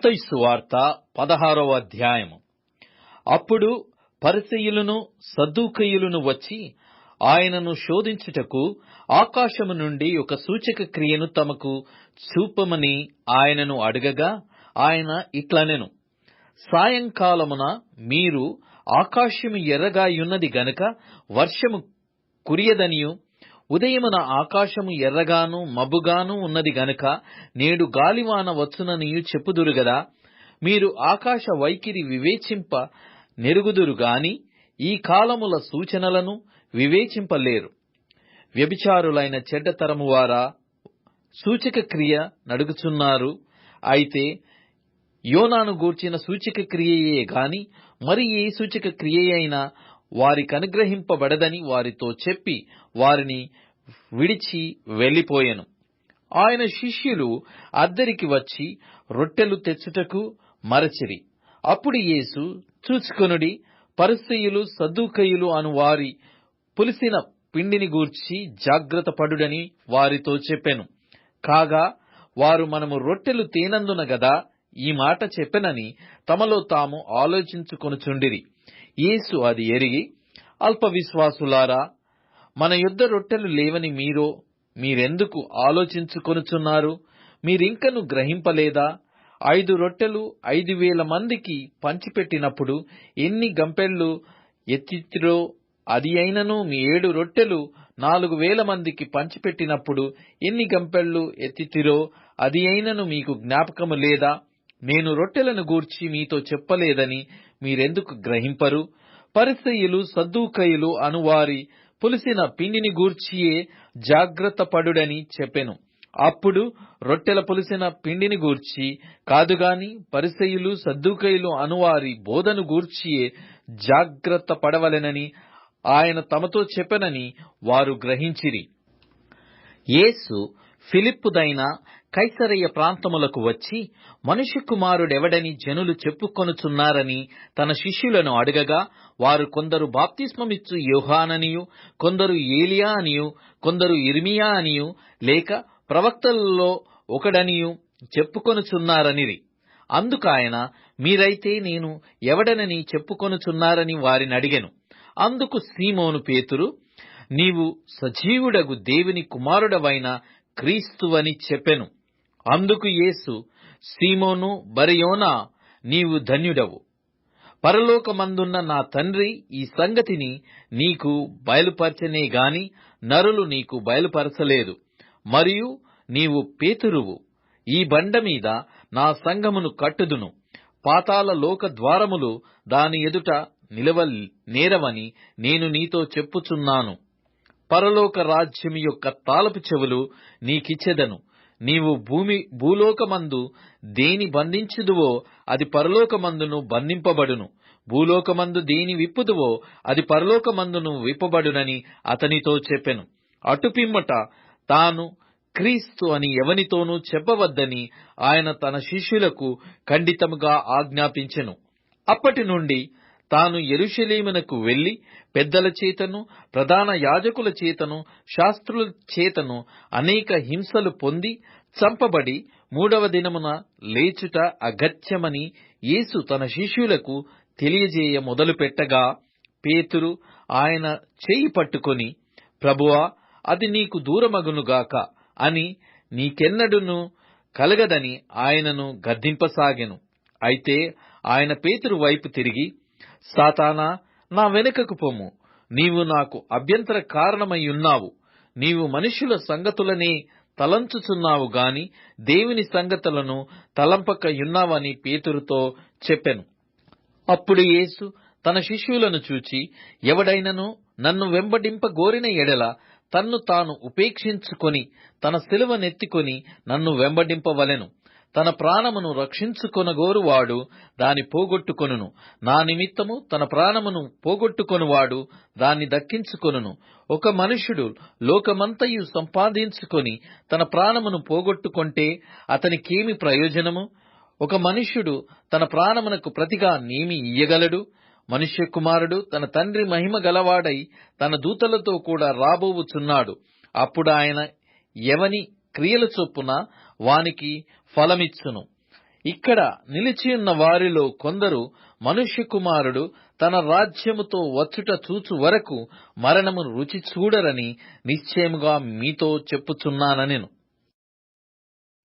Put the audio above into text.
మత్తయి సువార్త పదహారవ అధ్యాయము. అప్పుడు పరిసయులను సద్దూకయ్యులను వచ్చి ఆయనను శోధించుటకు ఆకాశము నుండి ఒక సూచక క్రియను తమకు చూపమని ఆయనను అడగగా ఆయన ఇట్లనెను సాయంకాలమున మీరు ఆకాశము ఎర్రగాయున్నది గనుక వర్షము కురియదనియు ఉదయమున ఆకాశము ఎర్రగాను మబ్బుగాను ఉన్నది గనుక నేడు గాలివాన వచ్చుననియు చెప్పుదురుగదా మీరు ఆకాశ వైఖరి వివేచింప నెరుగుదురు గాని ఈ కాలముల సూచనలను వివేచింపలేరు. వ్యభిచారులైన చెడ్డతరము వారా సూచక క్రియ నడుగుచున్నారు. అయితే యోనాను గూర్చిన సూచక క్రియయే గాని మరి ఏ సూచక క్రియయైనా వారికి అనుగ్రహింపబడదని వారితో చెప్పి వారిని విడిచి వెళ్ళిపోయెను ఆయన శిష్యులు అద్దరికి వచ్చి రొట్టెలు తెచ్చుటకు మరచిరి. అప్పుడు యేసు చూచుకొనుడి పరిసయ్యులు సదుకయులు అను వారి పులిసిన పిండిని గూర్చి జాగ్రత్త పడుడని వారితో చెప్పాను. కాగా వారు మనము రొట్టెలు తేనందున గదా ఈ మాట చెప్పెనని తమలో తాము ఆలోచించుకొనుచుండిరి. యేసు అది ఎరిగి అల్ప విశ్వాసులారా మన యుద్ధ రొట్టెలు లేవని మీరో మీరెందుకు ఆలోచించుకొనుచున్నారు? మీరింకను గ్రహింపలేదా? ఐదు రొట్టెలు ఐదు వేల మందికి పంచిపెట్టినప్పుడు ఎన్ని గంపెళ్ళు ఎత్తితిరో అది అయినను మీ ఏడు రొట్టెలు నాలుగు వేల మందికి పంచిపెట్టినప్పుడు ఎన్ని గంపెళ్ళు ఎత్తితిరో అది అయినను మీకు జ్ఞాపకము లేదా? నేను రొట్టెలను గూర్చి మీతో చెప్పలేదని మీరెందుకు గ్రహింపరు? పరిసయులు సద్దూకయులు అనువారి పులిసిన పిండిని గూర్చియే జాగ్రత్త పడుడని చెప్పెను. అప్పుడు రొట్టెల పులిసిన పిండిని గూర్చి కాదుగాని పరిసయులు సద్దుకయులు అనువారి బోధను గూర్చియే జాగ్రత్త పడవలెనని ఆయన తమతో చెప్పెనని వారు గ్రహించిరి. యేసు ఫిలిప్పుదైన కైసరయ్య ప్రాంతములకు వచ్చి మనుష్య కుమారుడెవడని జనులు చెప్పుకొనుచున్నారని తన శిష్యులను అడగగా వారు కొందరు బాప్తిస్మమిచ్చు యోహాననియు కొందరు ఏలియా అనియు కొందరు ఇర్మియా అనియు లేక ప్రవక్తలలో ఒకడనియు చెప్పుకొనుచున్నారనిరి. అందుకాయన మీరైతే నేను ఎవడనని చెప్పుకొనుచున్నారని వారిని అడిగెను. అందుకు సీమోను పేతురు నీవు సజీవుడగు దేవుని కుమారుడవైన క్రీస్తువని చెప్పెను. అందుకు యేసు సీమోను బరయోనా నీవు ధన్యుడవు. పరలోకమందున్న నా తండ్రి ఈ సంగతిని నీకు బయలుపరచనే గాని నరులు నీకు బయలుపరచలేదు. మరియు నీవు పేతురువు. ఈ బండ మీద నా సంగమును కట్టుదును. పాతాల లోక ద్వారములు దాని ఎదుట నిలవ నేరవని నేను నీతో చెప్పుచున్నాను. పరలోక రాజ్యం యొక్క తాలపు చెవులు నీకిచ్చెదను. నీవు భూమి భూలోకమందు దేని బంధించుదువో అది పరలోకమందును బంధింపబడును. భూలోకమందు దేని విప్పుదువో అది పరలోకమందును విప్పబడునని అతనితో చెప్పెను. అటుపిమ్మట తాను క్రీస్తు అని ఎవనితోనూ చెప్పవద్దని ఆయన తన శిష్యులకు ఖండితముగా ఆజ్ఞాపించెను. అప్పటి నుండి తాను ఎరుషలేమునకు వెళ్ళి పెద్దల చేతను ప్రధాన యాజకుల చేతను శాస్త్రుల చేతను అనేక హింసలు పొంది చంపబడి మూడవ దినమున లేచుట అగత్యమని యేసు తన శిష్యులకు తెలియజేయ మొదలుపెట్టగా పేతురు ఆయన చేయి పట్టుకొని ప్రభువా అది నీకు దూరమగునుగాక అని నీకెన్నడును కలగదని ఆయనను గద్దింపసాగెను. అయితే ఆయన పేతురు వైపు తిరిగి సాతానా నా వెనుకకు పొమ్ము నీవు నాకు అభ్యంతర కారణమయ్యున్నావు నీవు మనుష్యుల సంగతులనే తలంచుచున్నావు గాని దేవుని సంగతులను తలంపకయున్నావని పేతురుతో చెప్పెను. అప్పుడు యేసు తన శిష్యులను చూచి ఎవడైనను నన్ను వెంబడింప గోరిన ఎడల తన్ను తాను ఉపేక్షించుకొని తన సిలువనెత్తికొని నన్ను వెంబడింపవలెను. తన ప్రాణమును రక్షించుకొనగోరువాడు దాని పోగొట్టుకొనును. నా నిమిత్తము తన ప్రాణమును పోగొట్టుకొనువాడు దాన్ని దక్కించుకొనును. ఒక మనుష్యుడు లోకమంతయు సంపాదించుకొని తన ప్రాణమును పోగొట్టుకొంటే అతనికేమి ప్రయోజనము? ఒక మనుష్యుడు తన ప్రాణమునకు ప్రతిగా నేమి ఇయ్యగలడు? మనుష్య కుమారుడు తన తండ్రి మహిమ గలవాడై తన దూతలతో కూడా రాబోవుచున్నాడు. అప్పుడు ఆయన ఎవని క్రియల చొప్పున వానికి ఫలమిచ్చును. ఇక్కడ నిలిచి ఉన్న వారిలో కొందరు మనుష్య కుమారుడు తన రాజ్యముతో వచ్చుట చూచు వరకు మరణమును రుచి చూడరని నిశ్చయముగా మీతో చెప్పుచున్నానెను